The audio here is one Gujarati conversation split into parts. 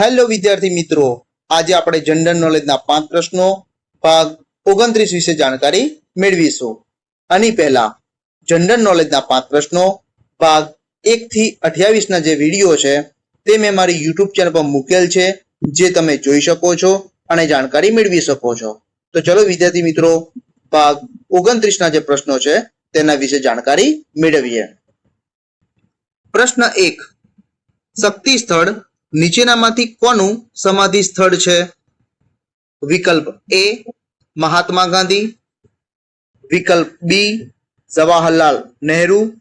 હેલો વિદ્યાર્થી મિત્રો. આજે આપણે જનરલ નોલેજના પાંચ પ્રશ્નો, ભાગ ઓગણત્રીસ વિશે જાણકારી મેળવીશું. આની પહેલા જનરલ નોલેજના પાંચ પ્રશ્નો, ભાગ એક થી અઠ્યાવીસના જે વીડિયો છે, તે મેં મારી યુટ્યુબ ચેનલ પર મૂકેલ છે, જે તમે જોઈ શકો છો અને જાણકારી મેળવી શકો છો. તો ચલો વિદ્યાર્થી મિત્રો, ભાગ ઓગણત્રીસના જે પ્રશ્નો છે, તેના વિશે જાણકારી મેળવીએ. પ્રશ્ન એક, શક્તિ સ્થળ નીચેનામાંથી કોનું સમાધિ સ્થળ છે? વિકલ્પ એ મહાત્મા ગાંધી. વિકલ્પ બી જવાહરલાલ નહેરુ.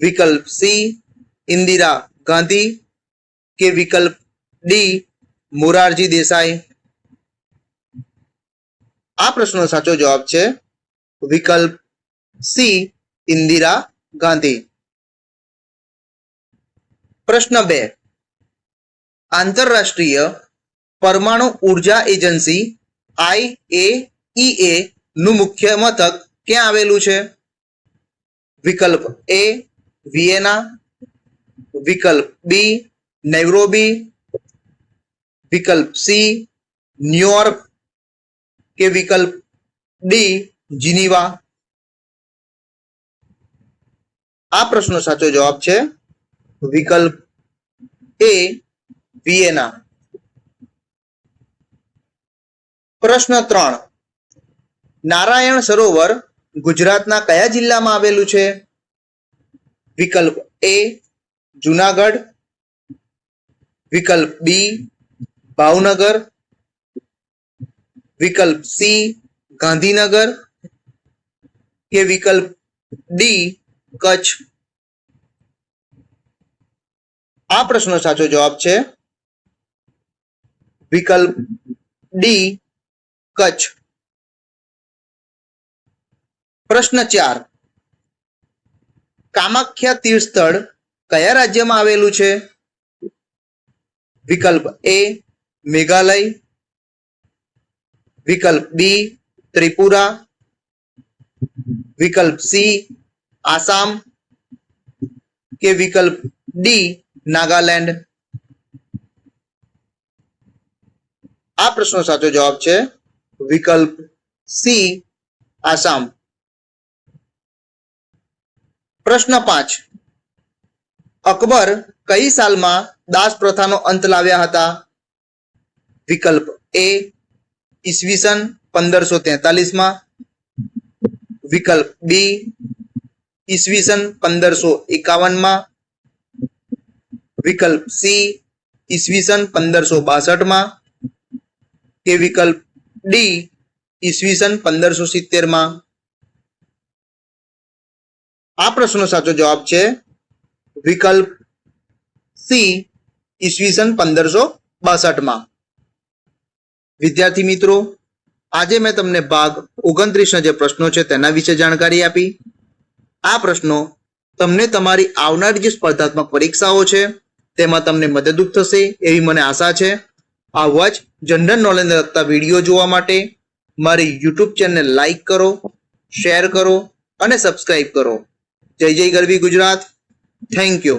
વિકલ્પ સી ઇન્દિરા ગાંધી કે વિકલ્પ ડી મોરારજી દેસાઈ. આ પ્રશ્નનો સાચો જવાબ છે વિકલ્પ સી ઇન્દિરા ગાંધી. પ્રશ્ન બે આંતરરાષ્ટ્રીય પરમાણુ ઊર્જા એજન્સી આઈએઈએ નું મુખ્ય મથક ક્યાં આવેલું છે? વિકલ્પ એ, વિયેના. વિકલ્પ બી નેવરોબી વિકલ્પ સી, ન્યુયોર્ક. કે વિકલ્પ ડી, જીનીવા. આ પ્રશ્નનો સાચો જવાબ છે વિકલ્પ એ વિયેના પ્રશ્ન ત્રણ. નારાયણ સરોવર ગુજરાતના કયા જિલ્લામાં આવેલું છે? વિકલ્પ એ જુનાગઢ, વિકલ્પ બી ભાવનગર, વિકલ્પ સી ગાંધીનગર કે વિકલ્પ ડી કચ્છ. આ પ્રશ્નનો સાચો જવાબ છે વિકલ્પ ડી કચ્છ. પ્રશ્ન ચાર. કામાખ્યા તીર્થસ્થળ કયા રાજ્યમાં આવેલું છે? વિકલ્પ એ મેઘાલય. વિકલ્પ બી ત્રિપુરા. વિકલ્પ સી આસામ. કે વિકલ્પ ડી નાગાલેન્ડ. આ પ્રશ્નનો સાચો જવાબ છે વિકલ્પ સી, આસામ. પ્રશ્ન પાંચ. અકબર કઈ સાલમાં દાસ પ્રથાનો અંત લાવ્યા હતા? વિકલ્પ એ, ઈસવીસન પંદરસો તેતાલીસમાં. વિકલ્પ બી, ઈસવીસન પંદરસો એકાવનમાં. વિકલ્પ સી, ઈસવીસન પંદરસો બાસઠમાં. કે વિકલ્પ ડી ઈસવીસન પંદરસો સિત્તેરમાં આ પ્રશ્નનો સાચો જવાબ છે વિકલ્પ સી ઈસવીસન પંદરસો બાસઠમાં વિદ્યાર્થી મિત્રો, આજે મેં તમને ભાગ ઓગણત્રીસના જે પ્રશ્નો છે તેના વિશે જાણકારી આપી. આ પ્રશ્નો તમને તમારી આવનારી જે સ્પર્ધાત્મક પરીક્ષાઓ છે તેમાં તમને મદદરૂપ થશે એવી મને આશા છે. આવા જ જનરલ નોલેજને લગતા વીડિયો જોવા માટે મારી યુટ્યુબ ચેનલ લાઈક કરો શેર કરો અને સબસ્ક્રાઈબ કરો. જય જય ગરવી ગુજરાત. Thank you